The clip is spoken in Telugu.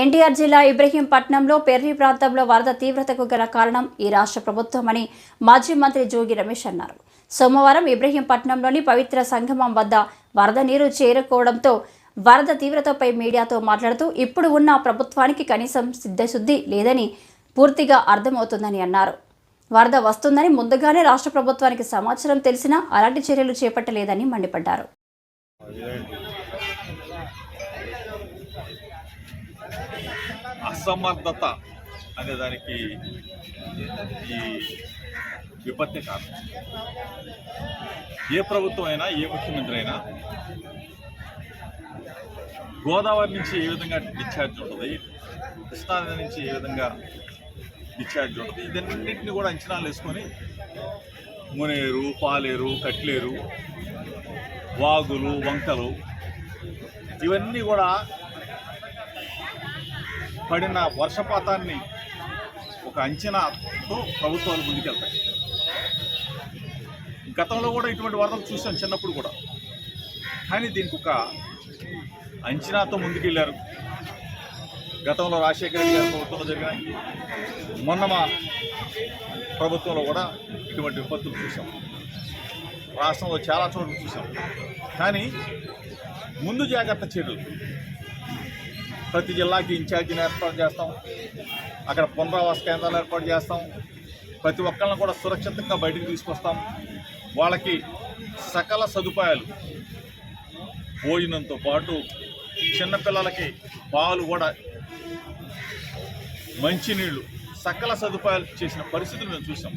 ఎన్టీఆర్ జిల్లా ఇబ్రహీంపట్నంలో పెర్రి ప్రాంతంలో వరద తీవ్రతకు గల కారణం ఈ రాష్ట్ర ప్రభుత్వమని మాజీ మంత్రి జోగి రమేష్ అన్నారు. సోమవారం ఇబ్రహీంపట్నంలోని పవిత్ర సంగమం వద్ద వరద నీరు చేరుకోవడంతో వరద తీవ్రతపై మీడియాతో మాట్లాడుతూ ఇప్పుడు ఉన్న ప్రభుత్వానికి కనీసం సిద్ధశుద్ధి లేదని పూర్తిగా అర్థమవుతుందని అన్నారు. వరద వస్తుందని ముందుగానే రాష్ట్ర ప్రభుత్వానికి సమాచారం తెలిసినా అలాంటి చర్యలు చేపట్టలేదని మండిపడ్డారు. అసమర్థత అనే దానికి ఈ విపత్తి కారణం. ఏ ప్రభుత్వం అయినా ఏ ముఖ్యమంత్రి అయినా గోదావరి నుంచి ఏ విధంగా డిశ్చార్జ్ ఉంటుంది కృష్ణానది నుంచి ఏ విధంగా డిశ్చార్జ్ ఉంటుంది ఇదన్నింటినీ కూడా అంచనాలు వేసుకొని మునేరు పాలేరు కట్లేరు వాగులు వంకలు ఇవన్నీ కూడా పడిన వర్షపాతాన్ని ఒక అంచనాతో ప్రభుత్వాలు ముందుకెళ్తాయి. గతంలో కూడా ఇటువంటి వరదలు చూసాం చిన్నప్పుడు కూడా. కానీ దీనికి ఒక అంచనాతో ముందుకెళ్ళారు గతంలో రాజశేఖర రెడ్డి గారి ప్రభుత్వంలో జరిగినాయి మొన్న మా ప్రభుత్వంలో కూడా ఇటువంటి విపత్తులు చూసాం రాష్ట్రంలో చాలా చోట్ల చూసాం కానీ ముందు జాగ్రత్త చర్యలు ప్రతి జిల్లాకి ఇన్ఛార్జిని ఏర్పాటు చేస్తాం. అక్కడ పునరావాస కేంద్రాలు ఏర్పాటు చేస్తాం. ప్రతి ఒక్కరిని కూడా సురక్షితంగా బయటకు తీసుకొస్తాం. వాళ్ళకి సకల సదుపాయాలు భోజనంతో పాటు చిన్నపిల్లలకి పాలు కూడా మంచినీళ్ళు సకల సదుపాయాలు చేసిన పరిస్థితులు మేము చూసాం.